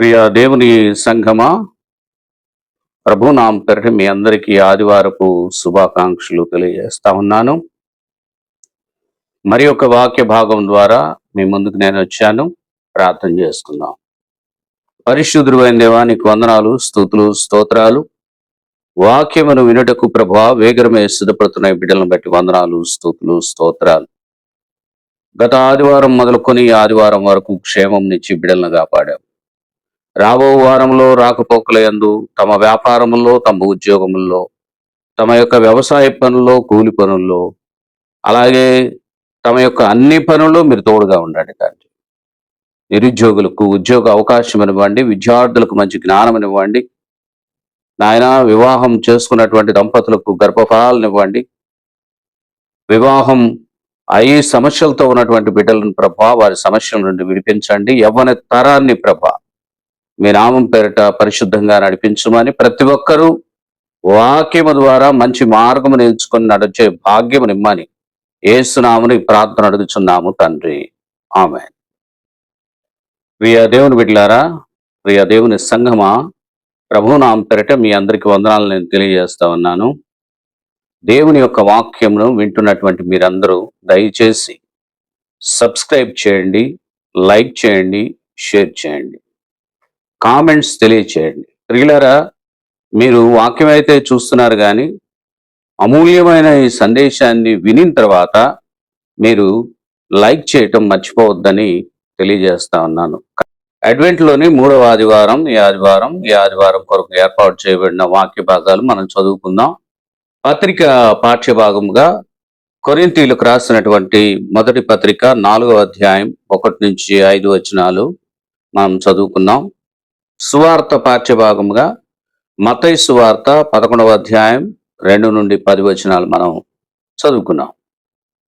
ప్రియ దేవుని సంఘమా ప్రభు నామ పేరిట మీ అందరికీ ఆదివారపు శుభాకాంక్షలు తెలియజేస్తా ఉన్నాను. మరి ఒక వాక్య భాగం ద్వారా మీ ముందుకు నేను వచ్చాను. ప్రార్థన చేసుకుందాం. పరిశుద్ధుడు దేవా నీకు వందనాలు స్థుతులు స్తోత్రాలు. వాక్యమును వినుటకు ప్రభా వేగరమే సిద్ధపడుతున్న బిడ్డలను బట్టి వందనాలు స్థుతులు స్తోత్రాలు. గత ఆదివారం మొదలుకొని ఆదివారం వరకు క్షేమం నుంచి బిడ్డలను కాపాడాము రాబో వారంలో రాకపోకల యందు తమ వ్యాపారముల్లో తమ ఉద్యోగముల్లో తమ యొక్క వ్యవసాయ పనుల్లో కూలి పనుల్లో అలాగే తమ యొక్క అన్ని పనుల్లో మీరు తోడుగా ఉండండి తండ్రి. నిరుద్యోగులకు ఉద్యోగ అవకాశం ఇవ్వండి విద్యార్థులకు మంచి జ్ఞానం ఇవ్వండి నాయన వివాహం చేసుకున్నటువంటి దంపతులకు గర్భఫలాలను ఇవ్వండి. వివాహం అయ్యి సమస్యలతో ఉన్నటువంటి బిడ్డలను ప్రభా వారి సమస్యల నుండి విడిపించండి. యవ్వన తరాన్ని ప్రభా మీ నామం పేరిట పరిశుద్ధంగా నడిపించమని ప్రతి ఒక్కరూ వాక్యము ద్వారా మంచి మార్గము నిలుచుకొని నడిచే భాగ్యము నిమ్మని ఏసునామని ప్రార్థన అడుగుచున్నాము తండ్రి. ఆమె ప్రియ దేవుని బిడ్డలారా ప్రియ దేవుని సంఘమా ప్రభు నామం పేరిట మీ అందరికి వందనాలు నేను తెలియజేస్తా ఉన్నాను. దేవుని యొక్క వాక్యమును వింటున్నటువంటి మీరందరూ దయచేసి సబ్స్క్రైబ్ చేయండి లైక్ చేయండి షేర్ చేయండి. కామెంట్స్ తెలియచేయండి. ప్రియులరా మీరు వాక్యం అయితే చూస్తున్నారు కానీ అమూల్యమైన ఈ సందేశాన్ని వినిన తర్వాత మీరు లైక్ చేయటం మర్చిపోవద్దని తెలియజేస్తా ఉన్నాను. అడ్వెంట్లోని మూడవ ఆదివారం ఈ ఆదివారం ఈ ఆదివారం కొరకు ఏర్పాటు చేయబడిన వాక్య భాగాలు మనం చదువుకుందాం. పత్రిక పాఠ్యభాగముగా కొరింతీలకు రాసినటువంటి మొదటి పత్రిక నాలుగవ అధ్యాయం ఒకటి నుంచి ఐదు వచనాలు మనం చదువుకుందాం. సువార్త పాఠ్యభాగముగా మతై సువార్త పదకొండవ అధ్యాయం రెండు నుండి పది వచనాలు మనం చదువుకున్నాం.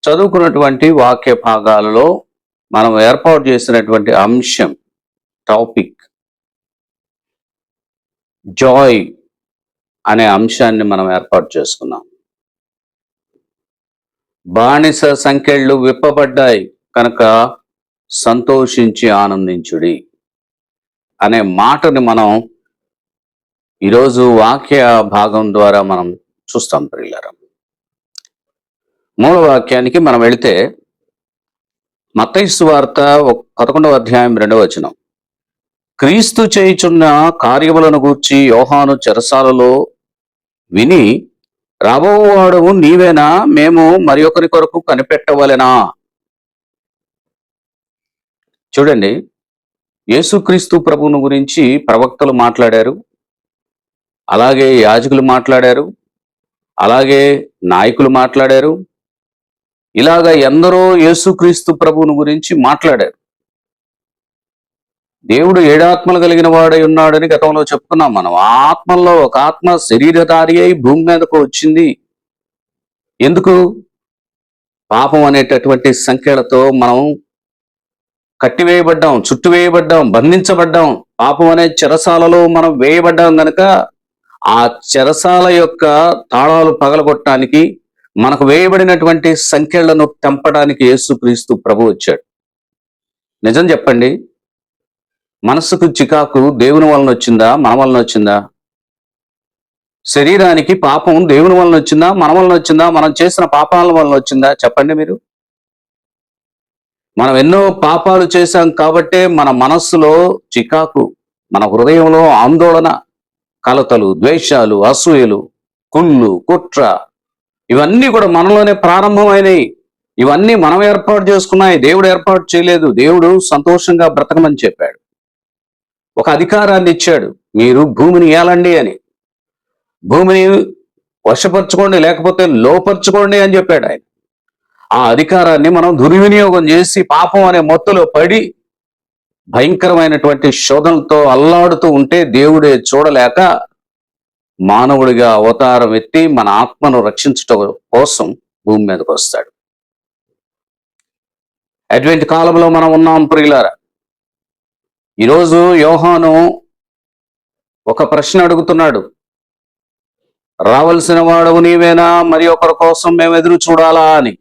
చదువుకున్నటువంటి వాక్య భాగాలలో మనం ఏర్పాటు చేసినటువంటి అంశం టాపిక్ జాయ్ అనే అంశాన్ని మనం ఏర్పాటు చేసుకున్నాం. బానిస సంఖ్యలు విప్పబడ్డాయి కనుక సంతోషించి ఆనందించుడి. అనే మాటని మనం ఈరోజు వాక్య భాగం ద్వారా మనం చూస్తాం ప్రియులారా. మూల వాక్యానికి మనం వెళితే మతైసు వార్త ఒక- పదకొండవ అధ్యాయం రెండవ వచనం. క్రీస్తు చేయుచున్న కార్యములను గూర్చి యోహాను చెరసాలలో విని రాబోవాడు నీవేనా? మేము మరి ఒకరి కొరకు కనిపెట్టవలెనా? చూడండి యేసుక్రీస్తు ప్రభువును గురించి ప్రవక్తలు మాట్లాడారు. అలాగే యాజకులు మాట్లాడారు. అలాగే నాయకులు మాట్లాడారు. ఇలాగ ఎందరో యేసుక్రీస్తు ప్రభువును గురించి మాట్లాడారు. దేవుడు ఏడాత్మలు కలిగిన వాడై ఉన్నాడని గతంలో చెప్పుకున్నాం మనం. ఆత్మల్లో ఒక ఆత్మ శరీరధారి అయి భూమి మీదకు వచ్చింది. ఎందుకు? పాపం అనేటటువంటి సంఖ్యలతో మనం కట్టివేయబడ్డాం చుట్టువేయబడ్డాం బంధించబడ్డాం. పాపం అనే చెరసాలలో మనం వేయబడ్డాం గనక ఆ చెరసాల యొక్క తాళాలు పగలగొట్టడానికి మనకు వేయబడినటువంటి సంఖ్యలను తెంపడానికి యేసుక్రీస్తు ప్రభు వచ్చాడు. నిజం చెప్పండి. మనసుకు చికాకు దేవుని వలన వచ్చిందా మన వలన వచ్చిందా? శరీరానికి పాపం దేవుని వలన వచ్చిందా మన వలన వచ్చిందా మనం చేసిన పాపాల వలన వచ్చిందా? చెప్పండి మీరు. మనం ఎన్నో పాపాలు చేశాం కాబట్టే మన మనస్సులో చికాకు మన హృదయంలో ఆందోళన కలతలు ద్వేషాలు అసూయలు కుళ్ళు కుట్ర ఇవన్నీ కూడా మనలోనే ప్రారంభమైనవి ఇవన్నీ మనం ఏర్పాటు చేసుకున్నాయి. దేవుడు ఏర్పాటు చేయలేదు. దేవుడు సంతోషంగా బ్రతకమని చెప్పాడు. ఒక అధికారాన్ని ఇచ్చాడు. మీరు భూమిని ఏలండి అని. భూమిని వశపరచుకోండి లేకపోతే లోపరచుకోండి అని చెప్పాడు ఆయన. ఆ అధికారాన్ని మనం దుర్వినియోగం చేసి పాపం అనే మొత్తులో పడి భయంకరమైనటువంటి శోధనతో అల్లాడుతూ ఉంటే దేవుడే చూడలేక మానవుడిగా అవతారం ఎత్తి మన ఆత్మను రక్షించటం కోసం భూమి మీదకి వస్తాడు. అటువంటి కాలంలో మనం ఉన్నాం ప్రియులారా. ఈరోజు యోహాను ఒక ప్రశ్న అడుగుతున్నాడు. రావలసిన వాడవు నీవేనా? మరి ఒకరి కోసం మేము ఎదురు చూడాలా అని.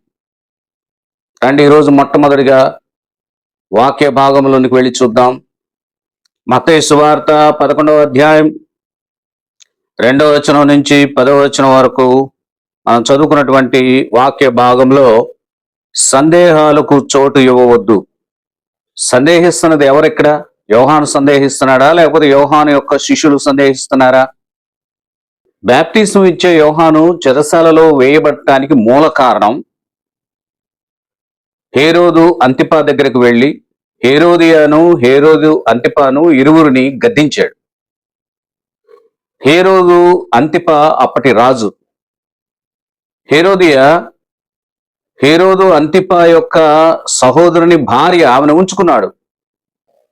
రండి ఈరోజు మొట్టమొదటిగా వాక్య భాగంలోనికి వెళ్ళి చూద్దాం. మత్తయి సువార్త పదకొండవ అధ్యాయం రెండవ వచనం నుంచి పదవ వచనం వరకు మనం చదువుకున్నటువంటి వాక్య భాగంలో సందేహాలకు చోటు ఇవ్వవద్దు. సందేహిస్తున్నది ఎవరెక్కడ? యోహాను సందేహిస్తున్నాడా? లేకపోతే యోహాను యొక్క శిష్యులు సందేహిస్తున్నారా? బ్యాప్టిజం ఇచ్చే యోహాను చెరసాలలో వేయబడటానికి మూల కారణం హేరోదు అంతిపా దగ్గరకు వెళ్ళి హేరోదియాను హేరోదు అంతిపాను ఇరువురిని గద్దించాడు. హేరోదు అంతిప అప్పటి రాజు. హేరోదియా హేరోదు అంతిప యొక్క సహోదరుని భార్య ఆమెను ఉంచుకున్నాడు.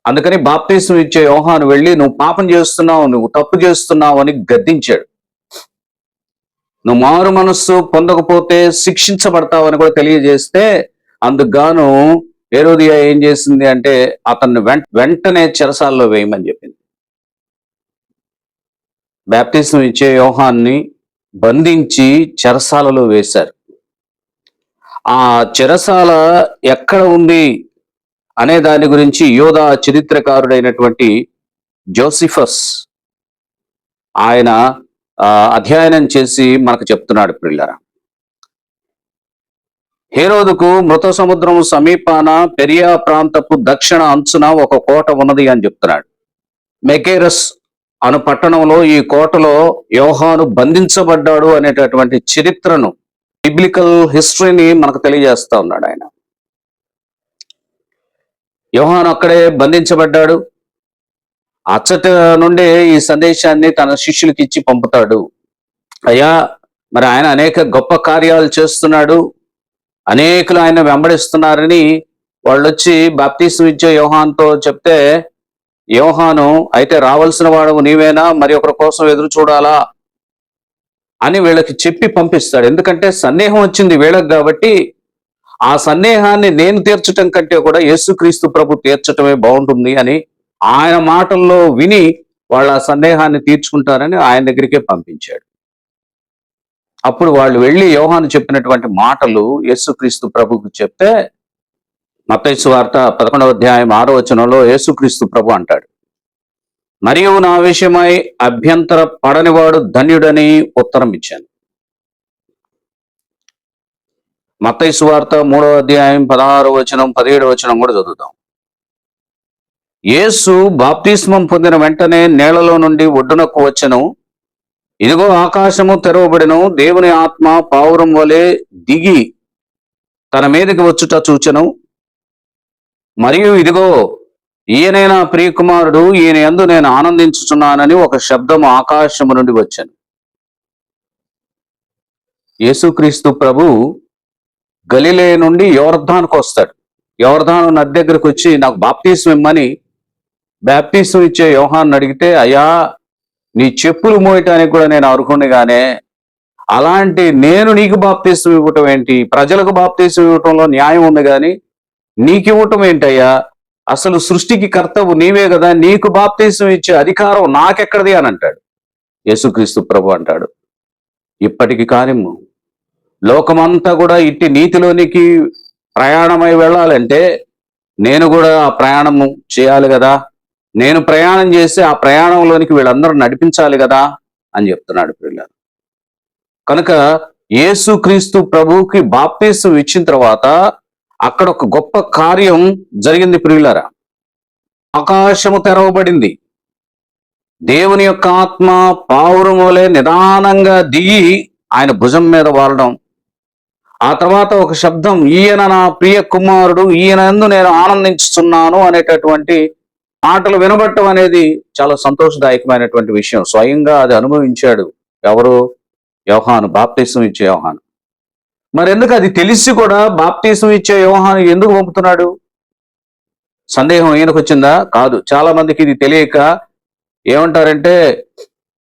అందుకని బాప్తీసం ఇచ్చే యోహాను వెళ్ళి నువ్వు పాపం చేస్తున్నావు నువ్వు తప్పు చేస్తున్నావు అని గద్దించాడు. నువ్వు మారు మనస్సు పొందకపోతే శిక్షించబడతావు అని కూడా తెలియజేస్తే అందుకుగాను ఏరోదియా ఏం చేసింది అంటే అతన్ని వెంట వెంటనే చెరసాల్లో వేయమని చెప్పింది. బ్యాప్టిజం ఇచ్చే వ్యూహాన్ని బంధించి చెరసాలలో వేశారు. ఆ చెరసాల ఎక్కడ ఉంది అనే దాని గురించి యోధా చరిత్రకారుడైనటువంటి జోసిఫస్ ఆయన ఆ, అధ్యయనం చేసి మనకు చెప్తున్నాడు పిల్లరా హేరోదుకు మృత సముద్రం సమీపాన పెరియా ప్రాంతపు దక్షిణ అంచున ఒక కోట ఉన్నది అని చెప్తున్నాడు. మెకేరస్ అను పట్టణంలో ఈ కోటలో యోహాను బంధించబడ్డాడు అనేటటువంటి చరిత్రను బిబ్లికల్ హిస్టరీని మనకు తెలియజేస్తా ఉన్నాడు ఆయన. యోహాను అక్కడే బంధించబడ్డాడు. అచ్చట నుండే ఈ సందేశాన్ని తన శిష్యులకి ఇచ్చి పంపుతాడు. అయ్యా మరి ఆయన అనేక గొప్ప కార్యాలు చేస్తున్నాడు. అనేకులు ఆయన వెంబడిస్తున్నారని వాళ్ళు వచ్చి బాప్తీసం ఇచ్చే యోహాన్తో చెప్తే యోహాను అయితే రావాల్సిన వాడు నీవేనా? మరి ఒకరి కోసం ఎదురు చూడాలా? అని వీళ్ళకి చెప్పి పంపిస్తాడు. ఎందుకంటే సందేహం వచ్చింది వీళ్ళకి కాబట్టి ఆ సందేహాన్ని నేను తీర్చటం కంటే కూడా యేసుక్రీస్తు ప్రభు తీర్చటమే బాగుంటుంది అని ఆయన మాటల్లో విని వాళ్ళ ఆ సందేహాన్ని తీర్చుకుంటారని ఆయన దగ్గరికే పంపించాడు. అప్పుడు వాళ్ళు వెళ్ళి యోహాను చెప్పినటువంటి మాటలు యేసుక్రీస్తు ప్రభుకు చెప్తే మతైసు వార్త పదకొండవ అధ్యాయం ఆరో వచనంలో యేసుక్రీస్తు ప్రభు అంటాడు మరియు నా విషయమై అభ్యంతర పడనివాడు ధన్యుడని ఉత్తరం ఇచ్చాను. మతైసు వార్త మూడవ అధ్యాయం పదహారు వచనం పదిహేడు వచనం కూడా చదువుతాం యేసు బాప్తిస్మం పొందిన వెంటనే నేలలో నుండి ఒడ్డునకు వచ్చను ఇదిగో ఆకాశము తెరవబడిను దేవుని ఆత్మ పావురం వలె దిగి తన మీదకి వచ్చుట చూచెను. మరియు ఇదిగో ఈయనే నా ప్రియకుమారుడు ఈయన యందు నేను ఆనందించుచున్నానని ఒక శబ్దం ఆకాశము నుండి వచ్చాను. యేసుక్రీస్తు ప్రభు గలిలే నుండి యోర్ధానికి వస్తాడు. యోర్ధాను నది దగ్గరకు వచ్చి నాకు బాప్తీసం ఇమ్మని బాప్తీసం ఇచ్చే యోహాన్ని అడిగితే అయ్యా నీ చెప్పులు మోయటానికి కూడా నేను అర్హుని గానే అలాంటి నేను నీకు బాప్తీసం ఇవ్వటం ఏంటి? ప్రజలకు బాప్తీసం ఇవ్వటంలో న్యాయం ఉంది కానీ నీకు ఇవ్వటం ఏంటయ్యా? అసలు సృష్టికి కర్తవు నీవే కదా నీకు బాప్తీసం ఇచ్చే అధికారం నాకెక్కడిది అని అంటాడు. యేసుక్రీస్తు ప్రభు అంటాడు. ఇప్పటికి కానిమ్ము. లోకమంతా కూడా ఇట్టి నీతిలోనికి ప్రయాణమై వెళ్ళాలంటే నేను కూడా ఆ ప్రయాణము చేయాలి కదా. నేను ప్రయాణం చేసి ఆ ప్రయాణంలోనికి వీళ్ళందరూ నడిపించాలి కదా అని చెప్తున్నాడు పిల్లలు. కనుక యేసుక్రీస్తు ప్రభువుకి బాప్తీసం ఇచ్చిన తర్వాత అక్కడ ఒక గొప్ప కార్యం జరిగింది ప్రియులరా. ఆకాశము తెరవబడింది. దేవుని యొక్క ఆత్మ పావురం వలె నిదానంగా దిగి ఆయన భుజం మీద వాలడం. ఆ తర్వాత ఒక శబ్దం ఈయన నా ప్రియ కుమారుడు ఈయన ఎందు నేను ఆనందించుతున్నాను అనేటటువంటి మాటలు వినబట్టం అనేది చాలా సంతోషదాయకమైనటువంటి విషయం. స్వయంగా అది అనుభవించాడు ఎవరు? యోహాను. బాప్తీసం ఇచ్చే యోహాను. మరి ఎందుకు అది తెలిసి కూడా బాప్తీసం ఇచ్చే యోహాను ఎందుకు పంపుతున్నాడు? సందేహం ఈయనకు వచ్చిందా కాదు. చాలా మందికి ఇది తెలియక ఏమంటారంటే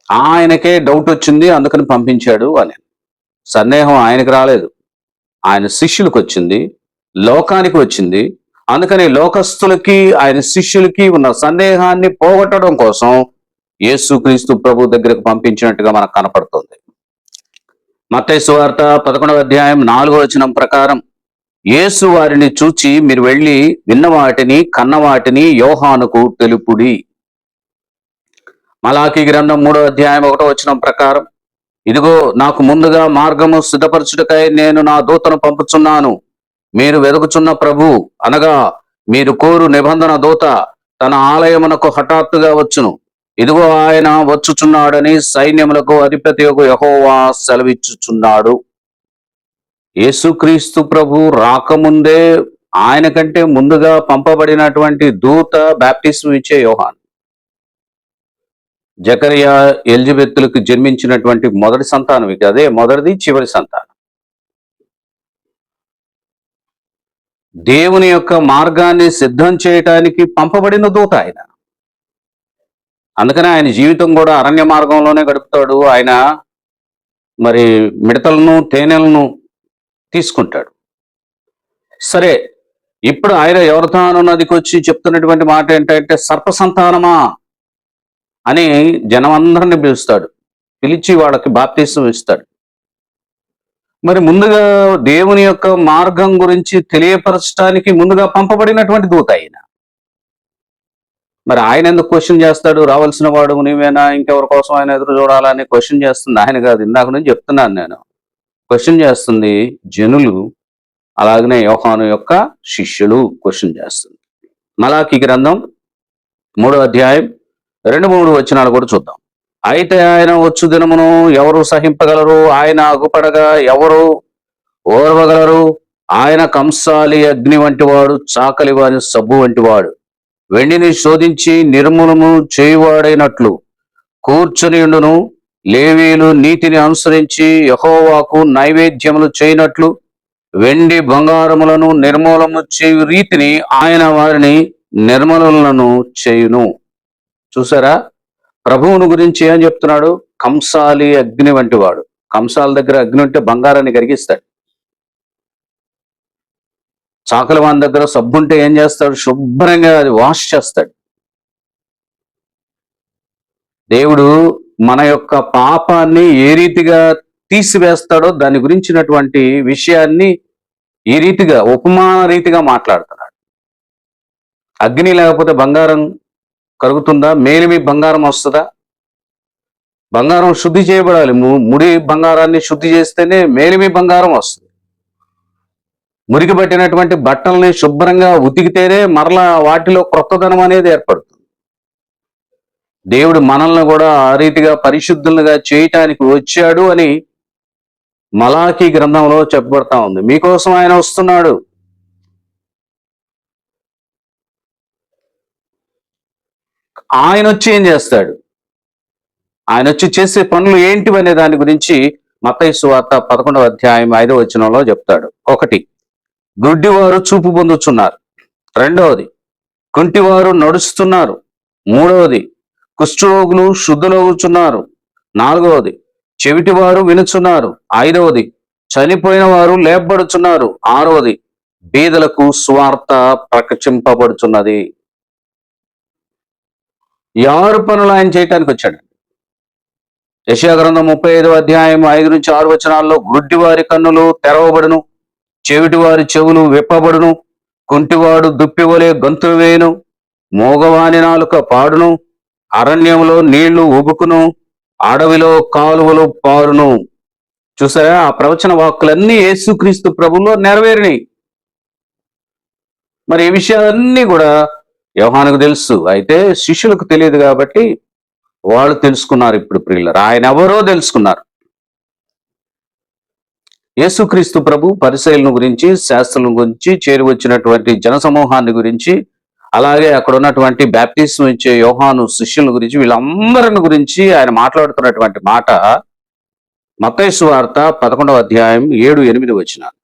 ఆయనకే డౌట్ వచ్చింది అందుకని పంపించాడు అని. సందేహం ఆయనకు రాలేదు. ఆయన శిష్యులకు వచ్చింది లోకానికి వచ్చింది అందుకని లోకస్తులకి ఆయన శిష్యులకి ఉన్న సందేహాన్ని పోగొట్టడం కోసం యేసుక్రీస్తు ప్రభు దగ్గరకు పంపించినట్టుగా మనకు కనపడుతుంది. మత్తయి వార్త పదకొండవ అధ్యాయం నాలుగో వచనం ప్రకారం యేసు వారిని చూచి మీరు వెళ్ళి విన్న వాటిని కన్న వాటిని యోహానుకు తెలుపుడి. మలాకి గ్రంథం మూడో అధ్యాయం ఒకటో వచనం ప్రకారం ఇదిగో నాకు ముందుగా మార్గము సిద్ధపరచుటకై నేను నా దూతను పంపుచున్నాను. మీరు వెదుకుచున్న ప్రభు అనగా మీరు కోరు నిబంధన దూత తన ఆలయమునకు హఠాత్తుగా వచ్చును. ఇదిగో ఆయన వచ్చుచున్నాడని సైన్యములకు అధిపతి యహోవా సెలవిచ్చుచున్నాడు. యేసుక్రీస్తు ప్రభు రాకముందే ఆయన కంటే ముందుగా పంపబడినటువంటి దూత బాప్టిజం ఇచ్చే యోహాన్. జకరియా ఎలిజబెత్తులకు జన్మించినటువంటి మొదటి సంతానం అదే మొదటిది చివరి సంతానం. దేవుని యొక్క మార్గాన్ని సిద్ధం చేయటానికి పంపబడిన దూత ఆయన. అందుకనే ఆయన జీవితం కూడా అరణ్య మార్గంలోనే గడుపుతాడు. ఆయన మరి మిడతలను తేనెలను తీసుకుంటాడు. సరే ఇప్పుడు ఆయన ఎవరితాను నదికి వచ్చి చెప్తున్నటువంటి మాట ఏంటంటే సర్ప సంతానమా అని జనమందరిని పిలుస్తాడు. పిలిచి వాళ్ళకి బాప్తీసం ఇస్తాడు. మరి ముందుగా దేవుని యొక్క మార్గం గురించి తెలియపరచడానికి ముందుగా పంపబడినటువంటి దూత ఆయన. మరి ఆయన ఎందుకు క్వశ్చన్ చేస్తాడు? రావాల్సిన వాడు నీవేనా? ఇంకెవరి కోసం ఆయన ఎదురు చూడాలని క్వశ్చన్ చేస్తుంది. ఆయన కాదు ఇందాక నుంచి చెప్తున్నాను నేను. క్వశ్చన్ చేస్తుంది జనులు అలాగనే యోహాను యొక్క శిష్యులు క్వశ్చన్ చేస్తుంది. మలాకి గ్రంథం మూడో అధ్యాయం రెండు మూడు వచనాలు కూడా చూద్దాం. అయితే ఆయన వచ్చు దినమును ఎవరు సహింపగలరు? ఆయన అగుపడగా ఎవరు ఓర్వగలరు? ఆయన కంసాలి అగ్ని వంటివాడు చాకలి వారి సబ్బు వంటివాడు. వెండిని శోధించి నిర్మూలము చేయువాడైనట్లు కూర్చునియుండును. లేవీలు నీతిని అనుసరించి యహోవాకు నైవేద్యములు చేయనట్లు వెండి బంగారములను నిర్మూలము చేయు రీతిని ఆయన వారిని నిర్మలులను చేయును. చూసారా? ప్రభువును గురించి ఏం చెప్తున్నాడు? కంసాలి అగ్ని వంటి వాడు. కంసాల దగ్గర అగ్ని ఉంటే బంగారాన్ని కరిగిస్తాడు. చాకలి వాని దగ్గర సబ్బు ఉంటే ఏం చేస్తాడు? శుభ్రంగా అది వాష్ చేస్తాడు. దేవుడు మన యొక్క పాపాన్ని ఏ రీతిగా తీసివేస్తాడో దాని గురించినటువంటి విషయాన్ని ఈ రీతిగా ఉపమాన రీతిగా మాట్లాడుతున్నాడు. అగ్ని లేకపోతే బంగారం కలుగుతుందా మేలిమి బంగారం వస్తుందా? బంగారం శుద్ధి చేయబడాలి. ము- ముడి బంగారాన్ని శుద్ధి చేస్తేనే మేలిమి బంగారం వస్తుంది. మురికి పట్టినటువంటి బట్టల్ని శుభ్రంగా ఉతికితేనే మరలా వాటిలో క్రొత్తదనం అనేది ఏర్పడుతుంది. దేవుడు మనల్ని కూడా ఆ రీతిగా పరిశుద్ధులుగా చేయటానికి వచ్చాడు అని మలాఖీ గ్రంథంలో చెప్పబడతా ఉంది. మీకోసం ఆయన వస్తున్నాడు. ఆయన వచ్చి ఏం చేస్తాడు? ఆయన వచ్చి చేసే పనులు ఏంటి అనే దాని గురించి మతైసు వార్త పదకొండవ అధ్యాయం ఐదవ వచనంలో చెప్తాడు. ఒకటి గుడ్డివారు చూపు పొందుచున్నారు. రెండవది కుంటివారు నడుస్తున్నారు. మూడవది కుష్ఠరోగులు శుద్ధులవుచున్నారు. నాలుగవది చెవిటివారు వినుచున్నారు. ఐదవది చనిపోయిన వారు లేపబడుచున్నారు. ఆరవది బీదలకు స్వార్థ ప్రకటింపబడుచున్నది. ఎవరి పనులు ఆయన చేయటానికి వచ్చాడు. యశాగ్రంథం ముప్పై ఐదు అధ్యాయం ఐదు నుంచి ఆరు వచనాల్లో గుడ్డివారి కన్నులు తెరవబడును చెవిటివారి చెవులు విప్పబడును కుంటివాడు దుప్పివలే గంతులు వేయును మోగవాని నాలుక పాడును అరణ్యంలో నీళ్ళు ఉబుకును అడవిలో కాలువలు పారును. చూసారా? ఆ ప్రవచన వాక్కులన్నీ యేసుక్రీస్తు ప్రభులో నెరవేరినాయి. మరి ఈ విషయాలన్నీ కూడా యోహానుకు తెలుసు. అయితే శిష్యులకు తెలియదు కాబట్టి వాళ్ళు తెలుసుకున్నారు ఇప్పుడు ప్రియులరు. ఆయన ఎవరో తెలుసుకున్నారు. యేసుక్రీస్తు ప్రభు పరిశైలను గురించి శాస్త్రం గురించి చేరి వచ్చినటువంటి జనసమూహాన్ని గురించి అలాగే అక్కడ ఉన్నటువంటి బ్యాప్టిజం ఇచ్చే యోహాను శిష్యుల గురించి వీళ్ళందరిని గురించి ఆయన మాట్లాడుతున్నటువంటి మాట మతేశ్వార్త వార్త పదకొండవ అధ్యాయం ఏడు ఎనిమిది వచ్చినారు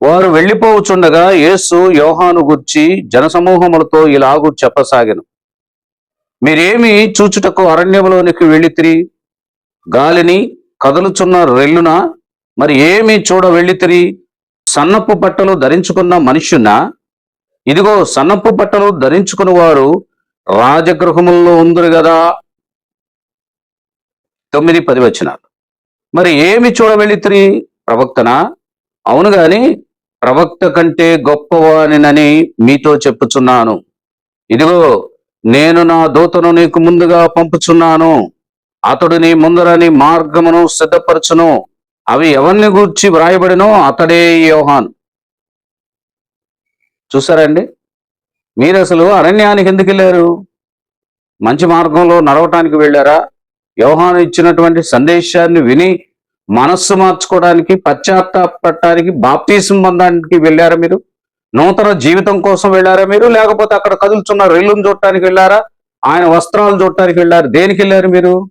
వారు వెళ్ళిపోవచ్చుండగా యేసు యోహాను గుర్చి జనసమూహములతో ఇలాగూ చెప్పసాగను. మీరేమి చూచుటకు అరణ్యములోనికి వెళ్ళితిరి? గాలిని కదులుచున్న రెల్లున? మరి ఏమి చూడ వెళ్ళితిరి? సన్నపు బట్టలు ధరించుకున్న మనుష్యునా ఇదిగో సన్నపు బట్టలు ధరించుకుని వారు రాజగృహముల్లో ఉందరు కదా తొమ్మిది పది వచ్చినారు మరి ఏమి చూడ వెళ్ళితిరి ప్రవక్తనా? అవును గాని ప్రవక్త కంటే గొప్పవానినని మీతో చెప్పుచున్నాను. ఇదిగో నేను నా దూతను నీకు ముందుగా పంపుచున్నాను. అతడు నీ ముందరని మార్గమును సిద్ధపరచును. అవి ఎవరిని గూర్చి వ్రాయబడినో అతడే యోహాన్. చూసారండి మీరు అసలు అరణ్యానికి ఎందుకు వెళ్ళారు? మంచి మార్గంలో నడవటానికి వెళ్ళారా? యోహాను ఇచ్చినటువంటి సందేశాన్ని విని మనస్సు మార్చుకోవడానికి పశ్చాత్తాపడటానికి బాప్తీసం పొందడానికి వెళ్ళారా మీరు? నూతన జీవితం కోసం వెళ్ళారా మీరు? లేకపోతే అక్కడ కదులుచున్న రెల్లును చూడటానికి వెళ్ళారా? ఆయన వస్త్రాలు చూడటానికి వెళ్ళారు. దేనికి వెళ్ళారు మీరు?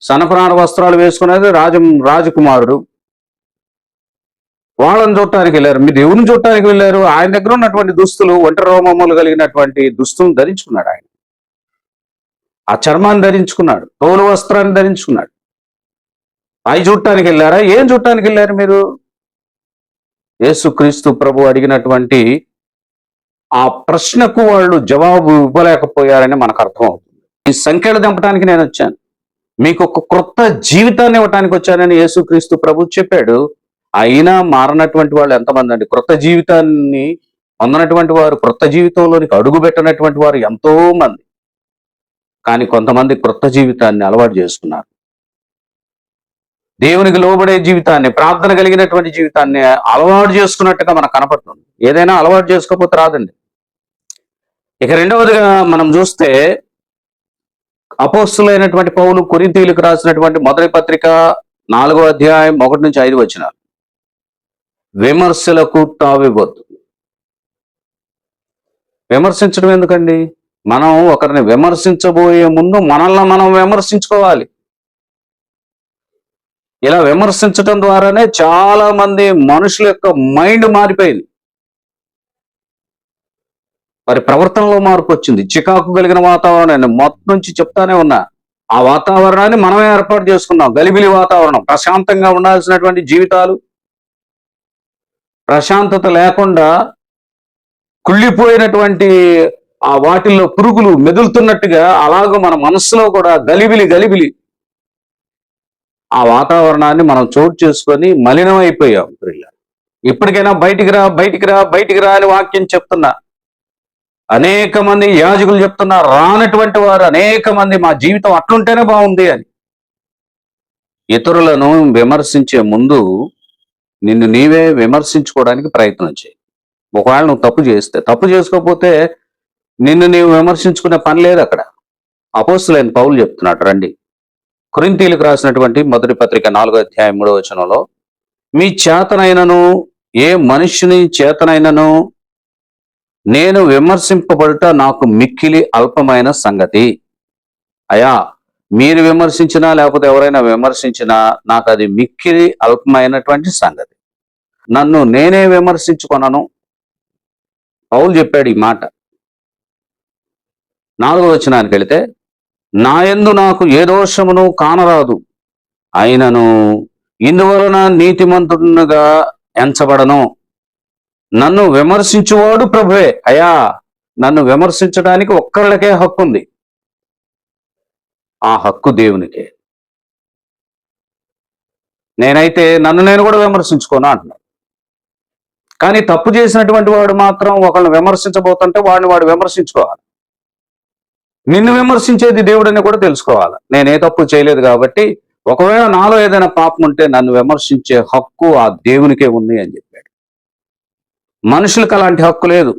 సనప్రాణ వస్త్రాలు వేసుకునేది రాజ రాజకుమారుడు. వాళ్ళని చూడటానికి వెళ్ళారు. మీరు ఎవరిని చూడటానికి వెళ్ళారు. ఆయన దగ్గర ఉన్నటువంటి దుస్తులు ఒంటరి రోమములు కలిగినటువంటి దుస్తులను ధరించుకున్నాడు ఆయన. ఆ చర్మాన్ని ధరించుకున్నాడు. తోలు వస్త్రాన్ని ధరించుకున్నాడు. అవి చూడటానికి వెళ్ళారా ఏం చూడటానికి వెళ్ళారు మీరు? యేసుక్రీస్తు ప్రభు అడిగినటువంటి ఆ ప్రశ్నకు వాళ్ళు జవాబు ఇవ్వలేకపోయారని మనకు అర్థం అవుతుంది ఈ సంఖ్యలు దింపడానికి నేను వచ్చాను. మీకు ఒక క్రొత్త జీవితాన్ని ఇవ్వటానికి వచ్చానని యేసుక్రీస్తు ప్రభు చెప్పాడు. అయినా మారినటువంటి వాళ్ళు ఎంతమంది అండి? క్రొత్త జీవితాన్ని పొందనటువంటి వారు క్రొత్త జీవితంలోనికి అడుగు పెట్టినటువంటి వారు ఎంతో మంది కానీ కొంతమంది క్రొత్త జీవితాన్ని అలవాటు చేసుకున్నారు. దేవునికి లోబడే జీవితాన్ని ప్రార్థన కలిగినటువంటి జీవితాన్ని అలవాటు చేసుకున్నట్టుగా మనకు కనపడుతుంది. ఏదైనా అలవాటు చేసుకోకపోతే రాదండి. ఇక రెండవదిగా మనం చూస్తే అపోస్తులైనటువంటి పౌలు కొరింతీలకు రాసినటువంటి మొదటి పత్రిక నాలుగో అధ్యాయం ఒకటి నుంచి ఐదు వచ్చిన విమర్శలకు తావివ్వద్దు విమర్శించడం ఎందుకండి? మనం ఒకరిని విమర్శించబోయే ముందు మనల్ని మనం విమర్శించుకోవాలి. ఇలా విమర్శించడం ద్వారానే చాలా మంది మనుషుల యొక్క మైండ్ మారిపోయింది. వారి ప్రవర్తనలో మార్పు వచ్చింది. చికాకు కలిగిన వాతావరణాన్ని మొత్తం నుంచి చెప్తానే ఉన్నా ఆ వాతావరణాన్ని మనమే ఏర్పాటు చేసుకున్నాం. గలిబిలి వాతావరణం ప్రశాంతంగా ఉండాల్సినటువంటి జీవితాలు. ప్రశాంతత లేకుండా కుళ్ళిపోయినటువంటి ఆ వాటిల్లో పురుగులు మెదులుతున్నట్టుగా అలాగ మన మనస్సులో కూడా గలిబిలి గలిబిలి ఆ వాతావరణాన్ని మనం చోటు చేసుకొని మలినం అయిపోయాం పిల్లలు ఇప్పటికైనా బయటికి రా బయటికి రా బయటికి రా అని వాక్యం చెప్తున్నా. అనేక మంది యాజకులు చెప్తున్నా రానటువంటి వారు అనేక మంది మా జీవితం అట్లుంటేనే బాగుంది అని. ఇతరులను విమర్శించే ముందు నిన్ను నీవే విమర్శించుకోవడానికి ప్రయత్నం చేయి. ఒకవేళ నువ్వు తప్పు చేస్తే తప్పు చేసుకోకపోతే నిన్ను నీవు విమర్శించుకునే పని లేదు అక్కడ. అపోస్తులైన పౌలు చెప్తున్నాడు రండి. కొరింతీలకు రాసినటువంటి మొదటి పత్రిక నాలుగో అధ్యాయం మూడో వచనంలో మీ చేతనైనను ఏ మనుష్యుని చేతనైనను నేను విమర్శింపబడుట నాకు మిక్కిలి అల్పమైన సంగతి. అయా మీరు విమర్శించినా లేకపోతే ఎవరైనా విమర్శించినా నాకు అది మిక్కిలి అల్పమైనటువంటి సంగతి. నన్ను నేనే విమర్శించుకొనను. పౌలు చెప్పాడు ఈ మాట. నాలుగో వచనానికి వెళితే నాయందు నాకు ఏ దోషమును కానరాదు. అయినను ఇందువలన నీతిమంతుడుగా ఎంచబడను. నన్ను విమర్శించువాడు ప్రభువే. అయా నన్ను విమర్శించడానికి ఒక్కళ్ళకే హక్కు ఉంది ఆ హక్కు దేవునికే. నేనైతే నన్ను నేను కూడా విమర్శించుకోను అంటున్నాను కానీ తప్పు చేసినటువంటి వాడు మాత్రం ఒకళ్ళని విమర్శించబోతుంటే వాడిని వాడు విమర్శించుకోవాలి. నిన్ను విమర్శించేది దేవుడని కూడా తెలుసుకోవాలి. నేను ఏ తప్పు చేయలేదు కాబట్టి ఒకవేళ నాలో ఏదైనా పాపం ఉంటే నన్ను విమర్శించే హక్కు ఆ దేవునికే ఉంది అని చెప్పాడు. మనుషులకు అలాంటి హక్కు లేదు.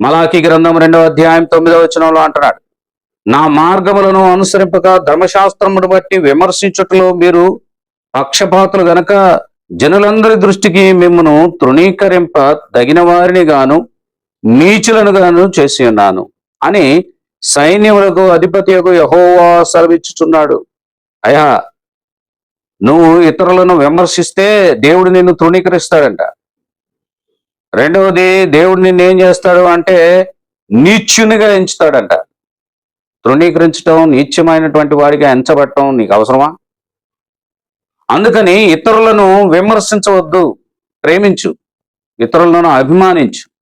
మలాఖీ గ్రంథం రెండవ అధ్యాయం తొమ్మిదవ వచనంలో అంటున్నాడు. నా మార్గములను అనుసరింపక ధర్మశాస్త్రమును బట్టి విమర్శించుటలో మీరు పక్షపాతులు గనక జనులందరి దృష్టికి మిమ్మను తృణీకరింప తగిన వారిని గాను నీచులను గాను చేసి ఉన్నాను అని సైన్యములకు అధిపతియకు యహోవా సెలవిచ్చుచున్నాడు. అయ్యా నువ్వు ఇతరులను విమర్శిస్తే దేవుడు నిన్ను తృణీకరిస్తాడంట. రెండవది దేవుడు నిన్ను ఏం చేస్తాడు అంటే నీచునిగా ఎంచుతాడంట. తృణీకరించడం నీచ్యమైనటువంటి వాడిగా ఎంచబడటం నీకు అవసరమా? అందుకని ఇతరులను విమర్శించవద్దు ప్రేమించు. ఇతరులను అభిమానించు.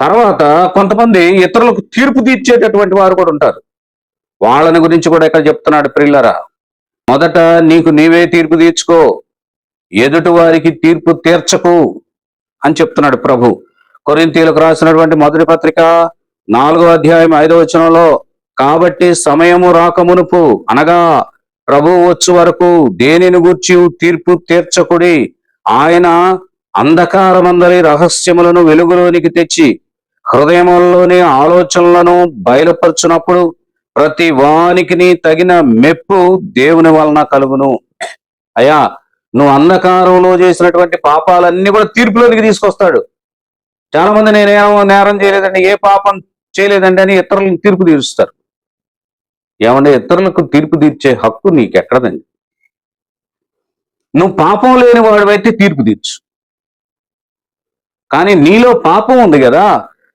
తర్వాత కొంతమంది ఇతరులకు తీర్పు తీర్చేటటువంటి వారు కూడా ఉంటారు. వాళ్ళని గురించి కూడా ఇక్కడ చెప్తున్నాడు ప్రిల్లరా మొదట నీకు నీవే తీర్పు తీర్చుకో. ఎదుటి వారికి తీర్పు తీర్చకు అని చెప్తున్నాడు ప్రభు. కొరింతీలకు రాసినటువంటి మొదటి పత్రిక నాలుగో అధ్యాయం ఐదో వచనంలో కాబట్టి సమయము రాకమునుపు అనగా ప్రభు వచ్చు వరకు దేనిని గూర్చి తీర్పు తీర్చకుడి. ఆయన అంధకారమందరి రహస్యములను వెలుగులోనికి తెచ్చి హృదయంలోని ఆలోచనలను బయలుపరచునప్పుడు ప్రతి వానికి తగిన మెప్పు దేవుని వలన కలుగును. అయ్యా నువ్వు అంధకారంలో చేసినటువంటి పాపాలన్నీ కూడా తీర్పులోనికి తీసుకొస్తాడు. చాలా మంది నేనేమో నేరం చేయలేదండి ఏ పాపం చేయలేదండి అని ఇతరులకు తీర్పు తీరుస్తారు. ఏమంటే ఇతరులకు తీర్పు తీర్చే హక్కు నీకు ఎక్కడదండి నువ్వు పాపం లేని వాడివైతే తీర్పు తీర్చు. కానీ నీలో పాపం ఉంది కదా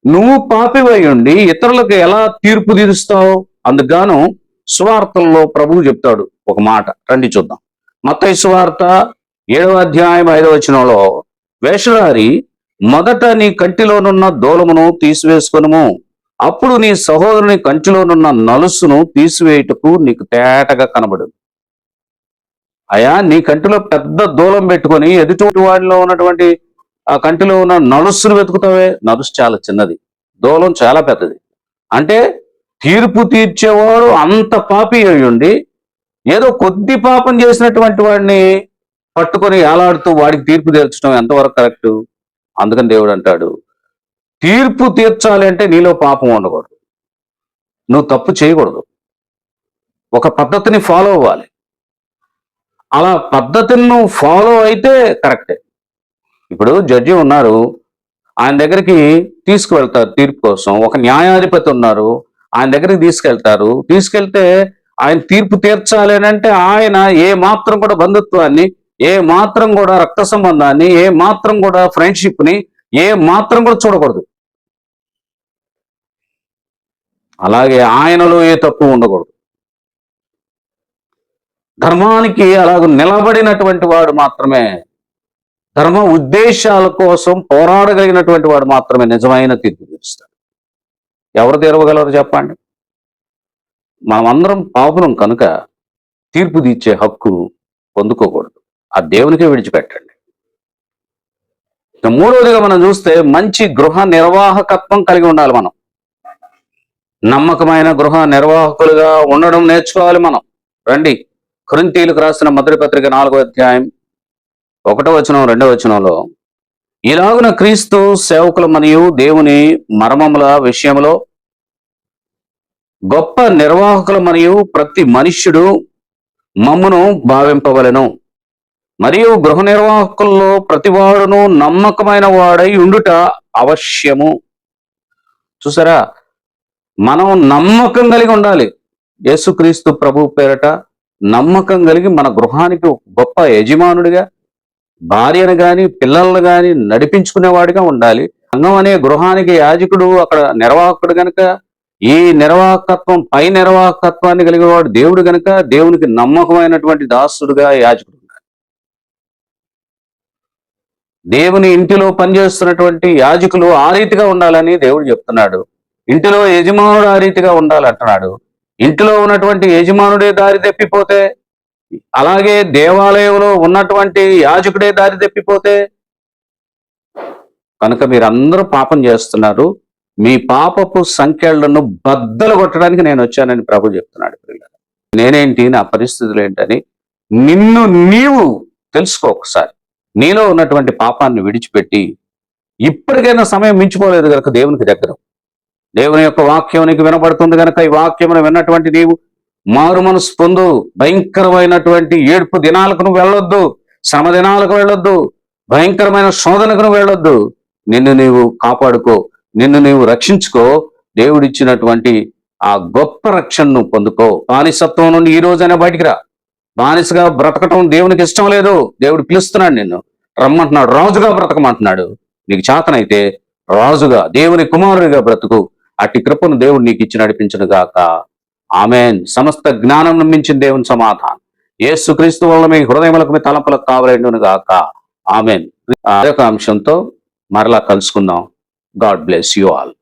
నువ్వు పాపివై ఉండి ఇతరులకు ఎలా తీర్పు తీరుస్తావు? అందుకుగాను సువార్తల్లో ప్రభువు చెప్తాడు ఒక మాట. రండి చూద్దాం. మత్తయి సువార్త ఏడవ అధ్యాయం ఐదవ వచనంలో వేషధారి మొదట నీ కంటిలోనున్న దూలమును తీసివేసుకొనుము. అప్పుడు నీ సహోదరుని కంటిలోనున్న నలుసును తీసివేయుటకు నీకు తేటగా కనబడు అయా నీ కంటిలో పెద్ద దూలం పెట్టుకొని ఎదుటి వాడిలో ఉన్నటువంటి ఆ కంటిలో ఉన్న నలుసును వెతుకుతావే? నలుసు చాలా చిన్నది. దూలం చాలా పెద్దది. అంటే తీర్పు తీర్చేవాడు అంత పాపి అయ్యుండి ఉండి ఏదో కొద్ది పాపం చేసినటువంటి వాడిని పట్టుకొని ఏలాడుతూ వాడికి తీర్పు తీర్చడం ఎంతవరకు కరెక్ట్? అందుకని దేవుడు అంటాడు తీర్పు తీర్చాలి అంటే నీలో పాపం ఉండకూడదు. నువ్వు తప్పు చేయకూడదు. ఒక పద్ధతిని ఫాలో అవ్వాలి. అలా పద్ధతిని నువ్వు ఫాలో అయితే కరెక్టే. ఇప్పుడు జడ్జి ఉన్నారు. ఆయన దగ్గరికి తీసుకువెళ్తారు తీర్పు కోసం. ఒక న్యాయాధిపతి ఉన్నారు. ఆయన దగ్గరికి తీసుకెళ్తారు. తీసుకెళ్తే ఆయన తీర్పు తీర్చాలి అని అంటే ఆయన ఏ మాత్రం కూడా బంధుత్వాన్ని ఏ మాత్రం కూడా రక్త సంబంధాన్ని ఏ మాత్రం కూడా ఫ్రెండ్షిప్ని ఏ మాత్రం కూడా చూడకూడదు. అలాగే ఆయనలో ఏ తప్పు ఉండకూడదు. ధర్మానికి అలాగ నిలబడినటువంటి వాడు మాత్రమే ధర్మ ఉద్దేశాల కోసం పోరాడగలిగినటువంటి వాడు మాత్రమే నిజమైన తీర్పు తీరుస్తాడు. ఎవరు తీరవగలరు చెప్పండి? మనమందరం పాపులం కనుక తీర్పు తీర్చే హక్కు పొందుకోకూడదు. ఆ దేవునికే విడిచిపెట్టండి. మూడవదిగా మనం చూస్తే మంచి గృహ నిర్వాహకత్వం కలిగి ఉండాలి మనం. నమ్మకమైన గృహ నిర్వాహకులుగా ఉండడం నేర్చుకోవాలి మనం. రండి. కృంతీలకు రాసిన మొదటి పత్రిక నాలుగో అధ్యాయం ఒకటో వచనం రెండో వచనంలో ఇలాగున క్రీస్తు సేవకుల మరియు దేవుని మర్మముల విషయంలో గొప్ప నిర్వాహకులు మరియు ప్రతి మనుష్యుడు మమ్మును భావింపవలెను. మరియు గృహ నిర్వాహకుల్లో ప్రతివాడును నమ్మకమైన వాడై ఉండుట అవశ్యము. చూసారా? మనం నమ్మకం కలిగి ఉండాలి. యేసుక్రీస్తు ప్రభు పేరట నమ్మకం కలిగి మన గృహానికి గొప్ప యజమానుడిగా భార్యను గాని పిల్లలను గాని నడిపించుకునేవాడిగా ఉండాలి. సంఘం అనే గృహానికి యాజకుడు అక్కడ నిర్వాహకుడు గనుక ఈ నిర్వాహకత్వం పై నిర్వాహకత్వాన్ని కలిగిన వాడు దేవుడు గనక దేవునికి నమ్మకమైనటువంటి దాసుడుగా యాజకుడు దేవుని ఇంటిలో పనిచేస్తున్నటువంటి యాజకులు ఆ రీతిగా ఉండాలని దేవుడు చెప్తున్నాడు. ఇంటిలో యజమానుడు ఆ రీతిగా ఉండాలంటున్నాడు. ఇంటిలో ఉన్నటువంటి యజమానుడే దారి తప్పిపోతే అలాగే దేవాలయంలో ఉన్నటువంటి యాజకుడే దారి తప్పిపోతే కనుక మీరందరూ పాపం చేస్తున్నారు. మీ పాపపు సంఖ్యలను బద్దలు కొట్టడానికి నేను వచ్చానని ప్రభు చెప్తున్నాడు పిల్లలు నేనేంటి నా పరిస్థితులు ఏంటని నిన్ను నీవు తెలుసుకో ఒకసారి. నీలో ఉన్నటువంటి పాపాన్ని విడిచిపెట్టి ఇప్పటికైనా సమయం మించిపోలేదు కనుక దేవునికి దగ్గర. దేవుని యొక్క వాక్యం నీకు వినబడుతుంది కనుక ఈ వాక్యమును విన్నటువంటి నీవు మారు మనసు పొందు. భయంకరమైనటువంటి ఏడుపు దినాలకు నువ్వు వెళ్ళొద్దు. శ్రమ దినాలకు వెళ్ళొద్దు. భయంకరమైన శోధనకు నువ్వు వెళ్ళొద్దు. నిన్ను నీవు కాపాడుకో. నిన్ను నీవు రక్షించుకో. దేవుడిచ్చినటువంటి ఆ గొప్ప రక్షణను పొందుకో. బానిసత్వం నుండి ఈ రోజైనా బయటికి రా. బానిసగా బ్రతకటం దేవునికి ఇష్టం లేదు. దేవుడు పిలుస్తున్నాడు నిన్ను. రమ్మంటున్నాడు. రాజుగా బ్రతకమంటున్నాడు. నీకు చేతనైతే రాజుగా దేవుని కుమారుడిగా బ్రతుకు. అట్టి కృపను దేవుడు నీకు ఇచ్చి నడిపించను గాక ఆమెన్. సమస్త జ్ఞానం మించిన దేవుని సమాధానం. ఏసుక్రీస్తు వల్ల మీ హృదయములకు మీ తలంపులకు కావలేండును గాక ఆమెన్ అదొక అంశంతో మరలా కలుసుకుందాం. God bless you all.